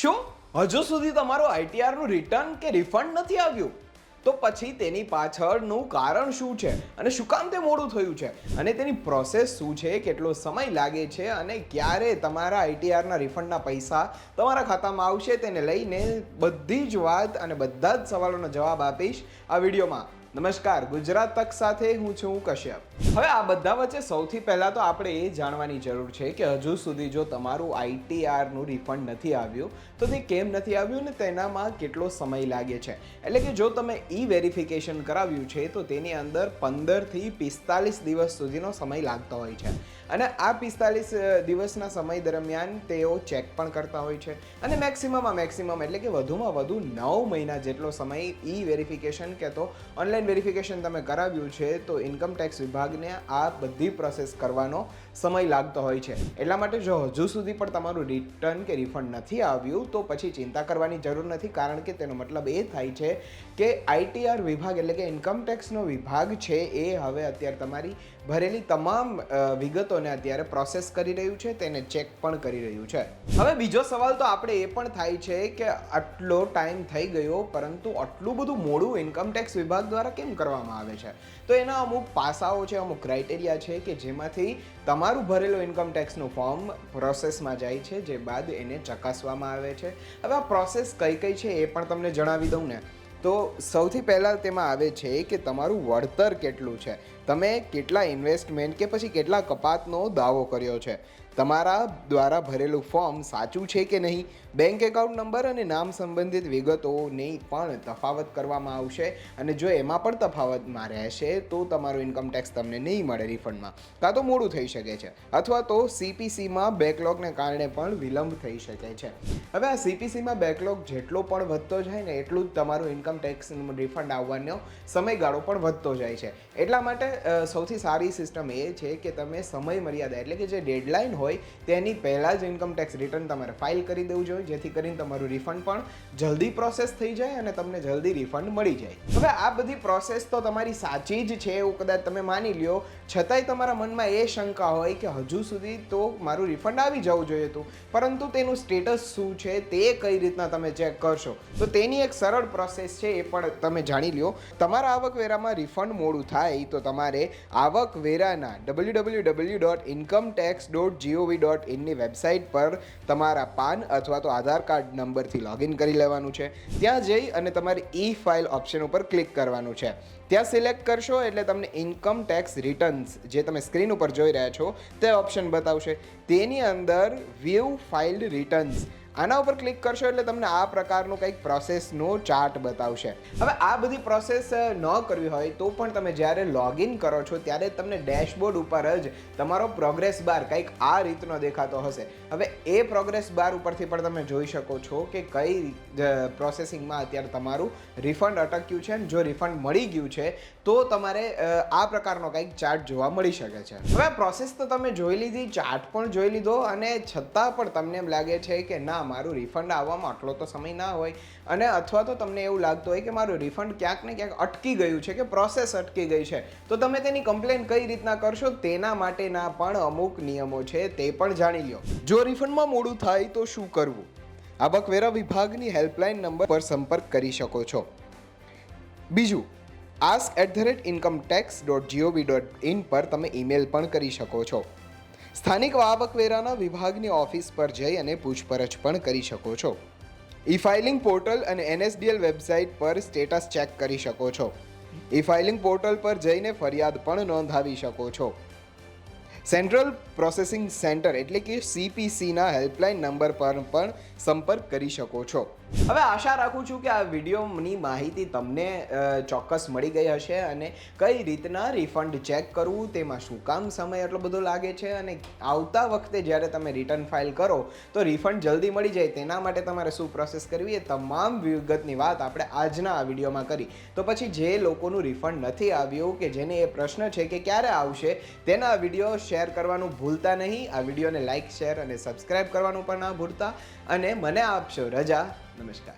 શું? હજુ સુધી તમારું આઈટીઆરનું રિટર્ન કે રિફંડ નથી આવ્યું? તો પછી તેની પાછળનું કારણ શું છે? અને શું કામ તે મોડું થયું છે? અને તેની પ્રોસેસ શું છે? કેટલો સમય લાગે છે? અને ક્યારે તમારા આઈટીઆરના રિફંડના પૈસા તમારા ખાતામાં આવશે? તેને લઈને બધી જ વાત અને બધા જ સવાલોનો જવાબ આપીશ આ વિડીયોમાં. નમસ્કાર, ગુજરાત તક સાથે હું છું કશ્યપ. હવે આ બધા વચ્ચે સૌથી પહેલાં તો આપણે એ જાણવાની જરૂર છે કે હજુ સુધી જો તમારું આઈટીઆરનું રિફંડ નથી આવ્યું, તો તે કેમ નથી આવ્યું ને તેનામાં કેટલો સમય લાગે છે? એટલે કે જો તમે ઈ વેરિફિકેશન કરાવ્યું છે, તો તેની અંદર પંદરથી પિસ્તાલીસ દિવસ સુધીનો સમય લાગતો હોય છે. અને આ પિસ્તાલીસ દિવસના સમય દરમિયાન તેઓ ચેક પણ કરતા હોય છે. અને મેક્સિમમમાં મેક્સિમમ એટલે કે વધુમાં વધુ નવ મહિના જેટલો સમય ઈ વેરિફિકેશન કે તો ઓનલાઈન વેરિફિકેશન તમે કરાવ્યું છે, તો ઇન્કમ ટેક્સ વિભાગને આ બધી પ્રોસેસ કરવાનો સમય લાગતો હોય છે. એટલા માટે જો હજુ સુધી પણ તમારું રિટર્ન કે રિફંડ નથી આવ્યું, તો પછી ચિંતા કરવાની જરૂર નથી, કારણ કે તેનો મતલબ એ થાય છે કે આઈટીઆર વિભાગ એટલે કે ઇન્કમ ટેક્સનો વિભાગ છે, એ હવે અત્યારે તમારી ભરેલી તમામ વિગતોને અત્યારે પ્રોસેસ કરી રહ્યું છે, તેને ચેક પણ કરી રહ્યું છે. હવે બીજો સવાલ તો આપણે એ પણ થાય છે કે આટલો ટાઈમ થઈ ગયો, પરંતુ આટલું બધું મોડું ઇન્કમ ટેક્સ વિભાગ દ્વારા કેમ કરવામાં આવે છે? તો એના અમુક પાસાઓ છે, અમુક ક્રાઇટેરિયા છે કે જેમાંથી તમારું ભરેલું ઇન્કમ ટેક્સનું ફોર્મ પ્રોસેસમાં જાય છે, જે બાદ એને ચકાસવામાં આવે છે. હવે આ પ્રોસેસ કઈ કઈ છે એ પણ તમને જણાવી દઉં ને. તો સૌથી પહેલાં તેમાં આવે છે કે તમારું વળતર કેટલું છે? તમે કેટલા ઇન્વેસ્ટમેન્ટ કે પછી કેટલા કપાતનો દાવો કર્યો છે? તમારા દ્વારા ભરેલું ફોર્મ સાચું છે કે નહીં? બેંક એકાઉન્ટ નંબર અને નામ સંબંધિત વિગતોની પણ તફાવત કરવામાં આવશે અને જો એમાં પણ તફાવતમાં રહેશે તો તમારું ઇન્કમટેક્સ તમને નહીં મળે રિફંડમાં કાં તો મોડું થઈ શકે છે, અથવા તો સીપીસીમાં બેકલોગને કારણે પણ વિલંબ થઈ શકે છે. હવે આ સીપીસીમાં બેકલોગ જેટલો પણ વધતો જાય ને એટલું જ તમારું ઇન્કમ ટેક્સ રિફંડ આવવાનો સમયગાળો પણ વધતો જાય છે. એટલા માટે સૌથી સારી સિસ્ટમ એ છે કે તમે સમય મર્યાદા એટલે કે જે ડેડલાઇન હોય તેની પહેલાં જ ઇન્કમ ટેક્સ રિટર્ન તમારે ફાઇલ કરી દેવું જોઈએ. જેથી કરીને તમારું રિફંડ પણ જલ્દી પ્રોસેસ થઈ જાય અને તમને જલ્દી રિફંડ મળી જાય. હવે આ બધી પ્રોસેસ તો તમારી સાચી જ છે એવું કદાચ તમે માની લ્યો છતાંય તમારા મનમાં એ શંકા હોય કે હજુ સુધી તો મારું રિફંડ આવી જવું જોઈએ હતું પરંતુ તેનું સ્ટેટસ શું છે તે કઈ રીતના તમે ચેક કરશો? તો તેની એક સરળ પ્રોસેસ છે એ પણ તમે જાણી લ્યો. તમારા આવકવેરામાં રિફંડ મોડું થાય તો તમારે આવકવેરાના W W W dot income tax dot G O V dot ઇનની website પર તમારા પાન અથવા તો આધાર કાર્ડ નંબરથી લોગિન કરી લેવાનું છે. ત્યાં જઈ અને તમારી ઈ ફાઇલ ઓપ્શન ઉપર ક્લિક કરવાનું છે. ત્યાં સિલેક્ટ કરશો એટલે તમને ઇન્કમ ટેક્સ રિટર્ન્સ જે તમે સ્ક્રીન ઉપર જોઈ રહ્યા છો તે ઓપ્શન બતાવશે. તેની અંદર વ્યૂ ફાઇલ્ડ રિટર્ન્સ આના ઉપર ક્લિક કરશો એટલે તમને આ પ્રકારનું કંઈક પ્રોસેસનો ચાર્ટ બતાવશે. હવે આ બધી પ્રોસેસ ન કરવી હોય તો પણ તમે જ્યારે લોગિન કરો છો ત્યારે તમને ડેશબોર્ડ ઉપર જ તમારો પ્રોગ્રેસ બાર કંઈક આ રીતનો દેખાતો હશે. હવે એ પ્રોગ્રેસ બાર ઉપરથી પણ તમે જોઈ શકો છો કે કઈ પ્રોસેસિંગમાં અત્યારે તમારું રિફંડ અટક્યું છે અને જો રિફંડ મળી ગયું છે તો તમારે આ પ્રકારનો કંઈક ચાર્ટ જોવા મળી શકે છે. હવે પ્રોસેસ તો તમે જોઈ લીધી ચાર્ટ પણ જોઈ લીધો અને છતાં પણ તમને એમ લાગે છે કે ના મારું રિફંડ આવવામાં આટલો તો સમય ના હોય. અને અથવા તો તમને એવું લાગતું હોય કે મારું રિફંડ ક્યાંક ને ક્યાંક અટકી ગયું છે કે પ્રોસેસ અટકી ગઈ છે. તો તમે તેની કમ્પ્લેન કઈ રીતના કરશો તેના માટેના પણ અમુક નિયમો છે તે પણ જાણી લો જો રિફંડમાં મોડું થાય તો શું કરવું? આવકવેરા વિભાગની હેલ્પલાઇન નંબર પર સંપર્ક કરી શકો છો. બીજું ask at the rate income tax dot G O V dot in પર તમે ઈમેલ પણ કરી શકો છો. સ્થાનિક આવકવેરાના વિભાગની ઓફિસ પર જઈ અને પૂછપરછ પણ કરી શકો છો. ઈ ફાઇલિંગ પોર્ટલ અને એનએસડીએલ વેબસાઇટ પર સ્ટેટસ ચેક કરી શકો છો. ઈ ફાઇલિંગ પોર્ટલ પર જઈને ફરિયાદ પણ નોંધાવી શકો છો. સેન્ટ્રલ પ્રોસેસિંગ સેન્ટર એટલે કે સીપીસીના હેલ્પલાઇન નંબર પર પણ સંપર્ક કરી શકો છો. હવે આશા રાખું છું કે આ વિડીયોની માહિતી તમને ચોક્કસ મળી ગઈ હશે અને કઈ રીતના રિફંડ ચેક કરવું, તેમાં શું કામ સમય એટલો બધો લાગે છે અને આવતા વખતે જ્યારે તમે રિટર્ન ફાઇલ કરો, તો રિફંડ જલ્દી મળી જાય, તેના માટે તમારે શું પ્રોસેસ કરવી, એ તમામ વિગતની વાત આપણે આજના આ વિડીયોમાં કરી. તો પછી જે લોકોનું રિફંડ નથી આવ્યું કે જેને એ પ્રશ્ન છે કે ક્યારે આવશે, તેના વીડિયો શેર કરવાનું ભૂલતા નહીં. આ વિડીયોને લાઇક શેર અને સબસ્ક્રાઇબ કરવાનું પણ ના ભૂલતા. અને મને આપશો રજા. નમસ્કાર.